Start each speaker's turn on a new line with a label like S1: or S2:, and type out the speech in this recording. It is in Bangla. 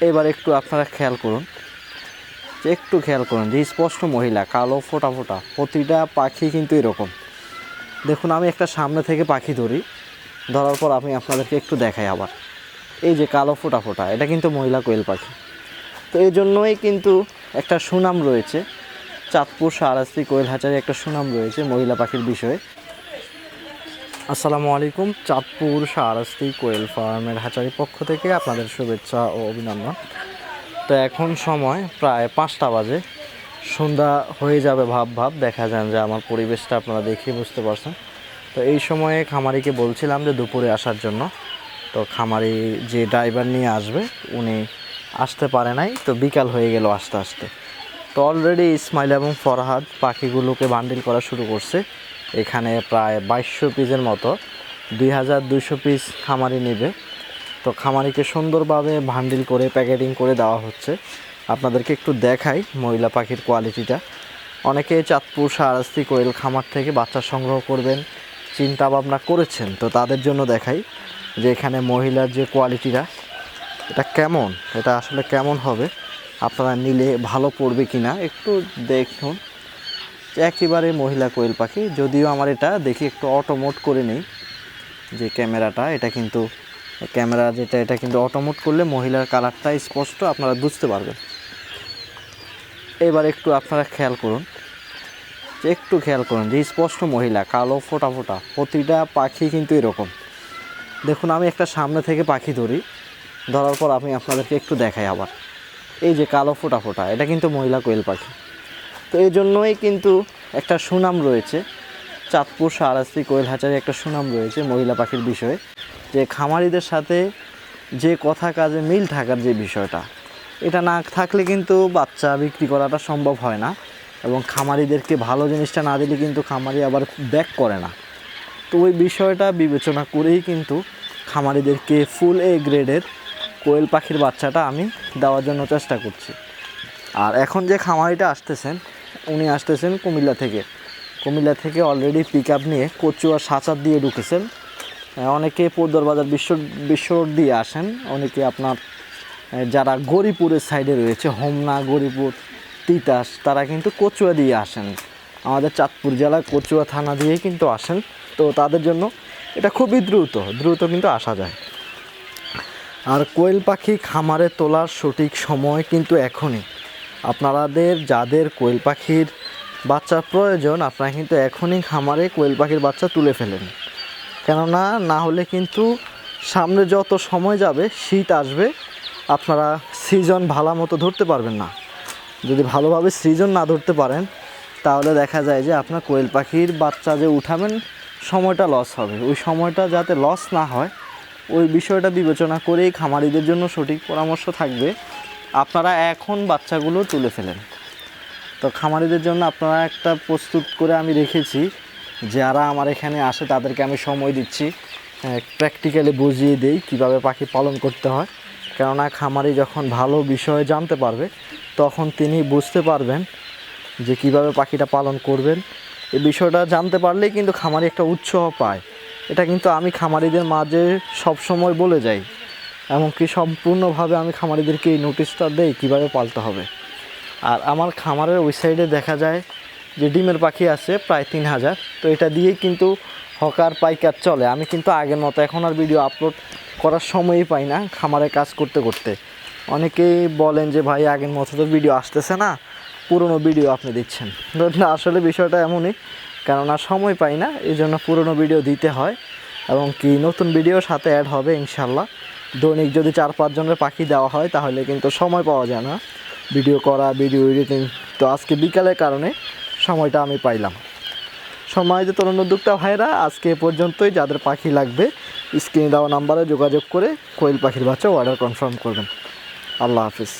S1: এবার একটু আপনারা খেয়াল করুন। যে একটু খেয়াল করুন, যে স্পষ্ট মহিলা, কালো, ফোটা ফোটা, প্রতিটা পাখি কিন্তু এরকম। দেখুন, আমি একটা সামনে থেকে পাখি ধরি, ধরার পর আমি আপনাদেরকে একটু দেখাই আবার। এই যে কালো, ফোটা ফোটা, এটা কিন্তু মহিলা কোয়েল পাখি। তো এই জন্যই কিন্তু একটা সুনাম রয়েছে। চাঁদপুর সারাস্তি কোয়েল হাজারে একটা সুনাম রয়েছে মহিলা পাখির বিষয়ে। আসসালামু আলাইকুম, চাঁদপুর সারাস্তি কোয়েল ফার্মের হাচারি পক্ষ থেকে আপনাদের শুভেচ্ছা ও অভিনন্দন। তো এখন সময় প্রায় পাঁচটা বাজে। সন্ধ্যা হয়ে যাবে ভাব ভাব, দেখা যান যে আমার পরিবেশটা আপনারা দেখে বুঝতে পারছেন। তো এই সময়ে খামারিকে বলছিলাম যে দুপুরে আসার জন্য। তো খামারি যে ড্রাইভার নিয়ে আসবে, উনি আসতে পারে নাই, তো বিকাল হয়ে গেল আস্তে আস্তে। তো অলরেডি ইসমাইল এবং ফরহাদ পাখিগুলোকে বান্ডিল করা শুরু করছে। এখানে প্রায় বাইশশো পিসের মতো, দুই হাজার দুইশো পিস খামারি নেবে। তো খামারিকে সুন্দরভাবে ভান্ডিল করে, প্যাকেটিং করে দেওয়া হচ্ছে। আপনাদেরকে একটু দেখাই মহিলা পাখির কোয়ালিটিটা। অনেকে চাঁদপুর, সারাস্তি, কোয়েল খামার থেকে বাচ্চা সংগ্রহ করবেন চিন্তা ভাবনা করেছেন, তো তাদের জন্য দেখাই যে এখানে মহিলার যে কোয়ালিটিটা, এটা কেমন, এটা আসলে কেমন হবে, আপনারা নিলে ভালো পড়বে কি না একটু দেখুন। একেবারে মহিলা কোয়েল পাখি, যদিও আমার এটা দেখি একটু অটোমোট করে নেই যে ক্যামেরাটা। এটা কিন্তু ক্যামেরা যেটা, এটা কিন্তু অটোমোট করলে মহিলার কালারটা স্পষ্ট, আপনারা বুঝতে পারবেন। এবার একটু আপনারা খেয়াল করুন, যে একটু খেয়াল করুন যে স্পষ্ট মহিলা, কালো ফোটা ফোটা, প্রতিটা পাখি কিন্তু এরকম। দেখুন, আমি একটা সামনে থেকে পাখি ধরি, ধরার পর আমি আপনাদেরকে একটু দেখাই আবার। এই যে কালো ফোটা ফোটা, এটা কিন্তু মহিলা কোয়েল পাখি। তো এই জন্যই কিন্তু একটা সুনাম রয়েছে। চাঁদপুর সারাস্তি কোয়েল হাচারে একটা সুনাম রয়েছে মহিলা পাখির বিষয়ে। যে খামারিদের সাথে যে কথা কাজে মিল থাকার যে বিষয়টা, এটা না থাকলে কিন্তু বাচ্চা বিক্রি করাটা সম্ভব হয় না এবং খামারিদেরকে ভালো জিনিসটা না দিলে কিন্তু খামারি আবার ব্যাক করে না। তো ওই বিষয়টা বিবেচনা করেই কিন্তু খামারিদেরকে ফুল এ গ্রেডের কোয়েল পাখির বাচ্চাটা আমি দেওয়ার জন্য চেষ্টা করছি। আর এখন যে খামারিটা আসতেছেন উনি আসতেছেন কুমিল্লা থেকে। কুমিল্লা থেকে অলরেডি পিক আপ নিয়ে কচুয়া সাঁচার দিয়ে ঢুকেছেন। অনেকে পোদ্দার বাজার বিশ্ব বিশ্ব দিয়ে আসেন। অনেকে আপনার যারা গরিপুরের সাইডে রয়েছে, হোমনা, গরিপুর, তিতাস, তারা কিন্তু কচুয়া দিয়ে আসেন। আমাদের চাঁদপুর জেলার কচুয়া থানা দিয়ে কিন্তু আসেন। তো তাদের জন্য এটা খুবই দ্রুত দ্রুত কিন্তু আসা যায়। আর কোয়েল পাখি খামারে তোলার সঠিক সময় কিন্তু এখনই। আপনাদের, যাদের কোয়েল পাখির বাচ্চার প্রয়োজন, আপনারা কিন্তু এখনই খামারে কোয়েল পাখির বাচ্চা তুলে ফেলেন। কেননা, না হলে কিন্তু সামনে যত সময় যাবে, শীত আসবে, আপনারা সিজন ভালো মতো ধরতে পারবেন না। যদি ভালোভাবে সিজন না ধরতে পারেন, তাহলে দেখা যায় যে আপনার কোয়েল পাখির বাচ্চা যে উঠাবেন, সময়টা লস হবে। ওই সময়টা যাতে লস না হয়, ওই বিষয়টা বিবেচনা করেই খামারিদের জন্য সঠিক পরামর্শ থাকবে। আপনারা এখন বাচ্চাগুলো তুলে ফেলেন। তো খামারিদের জন্য আপনারা একটা প্রস্তুত করে আমি রেখেছি, যারা আমার এখানে আসে তাদেরকে আমি সময় দিচ্ছি প্র্যাকটিক্যালি বুঝিয়ে দেই কীভাবে পাখি পালন করতে হয়। কেননা খামারি যখন ভালো বিষয়ে জানতে পারবে, তখন তিনি বুঝতে পারবেন যে কীভাবে পাখিটা পালন করবেন। এই বিষয়টা জানতে পারলেই কিন্তু খামারি একটা উৎসাহ পায়। এটা কিন্তু আমি খামারিদের মাঝে সব সময় বলে যাই। এমনকি সম্পূর্ণভাবে আমি খামারিদেরকে এই নোটিশটা দেই কীভাবে পালতে হবে। আর আমার খামারের ওই সাইডে দেখা যায় যে ডিমের পাখি আছে প্রায় তিন হাজার। তো এটা দিয়েই কিন্তু হকার পাইকার চলে। আমি কিন্তু আগের মতো এখন আর ভিডিও আপলোড করার সময়ই পাই না খামারে কাজ করতে করতে। অনেকেই বলেন যে, ভাই, আগের মতো তো ভিডিও আসতেছে না। পুরনো ভিডিও আপনি দিচ্ছেন। না, আসলে বিষয়টা এমনই। কেননা সময় পাই না এই জন্য পুরনো ভিডিও দিতে হয় এবং কি নতুন ভিডিও সাথে অ্যাড হবে ইনশাল্লাহ দৈনিক যদি চার পাঁচজনের পাখি দেওয়া হয়, তাহলে কিন্তু সময় পাওয়া যায় না। ভিডিও করা, ভিডিও এডিটিং, তো আজকে বিকালের কারণে সময়টা আমি পাইলাম। সময় যে তরুণ উদ্যোক্তা ভাইরা আজকে পর্যন্তই। যাদের পাখি লাগবে, স্ক্রিনে দেওয়া নাম্বারে যোগাযোগ করে কোয়েল পাখির বাচ্চা অর্ডার কনফার্ম করবেন। আল্লাহ হাফিজ।